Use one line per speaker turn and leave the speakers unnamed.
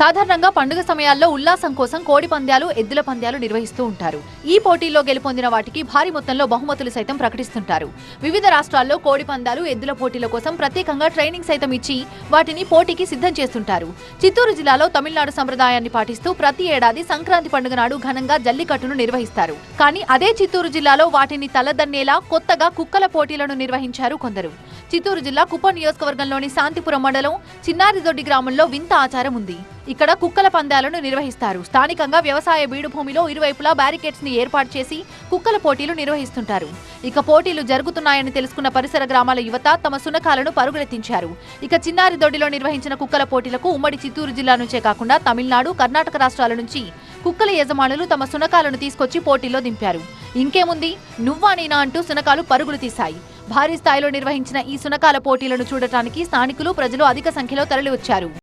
సాధారణంగా పండుగ సమయాల్లో ఉల్లాసం కోసం కోడి పందాలు ఎద్దుల పందాలు నిర్వహిస్తూ ఉంటారు. ఈ పోటీల్లో గెలుపొందిన వాటికి భారీ మొత్తంలో బహుమతులు సైతం ప్రకటిస్తుంటారు. వివిధ రాష్ట్రాల్లో కోడి పందాలు ఎద్దుల పోటీల కోసం ప్రత్యేకంగా ట్రైనింగ్ సైతం ఇచ్చి వాటిని పోటీకి సిద్ధం చేస్తుంటారు. చిత్తూరు జిల్లాలో తమిళనాడు సంప్రదాయాన్ని పాటిస్తూ ప్రతి ఏడాది సంక్రాంతి పండుగ నాడు ఘనంగా జల్లికట్టును నిర్వహిస్తారు. కానీ అదే చిత్తూరు జిల్లాలో వాటిని తలదన్నేలా కొత్తగా కుక్కల పోటీలను నిర్వహించారు కొందరు. చిత్తూరు జిల్లా కుప్ప నియోజకవర్గంలోని శాంతిపురం మండలం చిన్నారిదొడ్డి గ్రామంలో వింత ఆచారం ఉంది. ఇక్కడ కుక్కల పందాలను నిర్వహిస్తారు. స్థానికంగా వ్యవసాయ బీడు భూమిలో ఇరువైపులా బ్యారికేడ్స్ని ఏర్పాటు చేసి కుక్కల పోటీలు నిర్వహిస్తుంటారు. ఇక పోటీలు జరుగుతున్నాయని తెలుసుకున్న పరిసర గ్రామాల యువత తమ సునకాలను పరుగులెత్తించారు. ఇక చిన్నారిదొడ్డిలో నిర్వహించిన కుక్కల పోటీలకు ఉమ్మడి చిత్తూరు జిల్లా నుంచే కాకుండా తమిళనాడు కర్ణాటక రాష్ట్రాల నుంచి కుక్కల యజమానులు తమ సునకాలను తీసుకొచ్చి పోటీల్లో దింపారు. ఇంకేముంది? నువ్వా నేనా అంటూ సునకాలు పరుగులు తీశాయి. భారీ స్థాయిలో నిర్వహించిన ఈ సునకాల పోటీలను చూడటానికి స్థానికులు ప్రజలు అధిక సంఖ్యలో తరలివచ్చారు.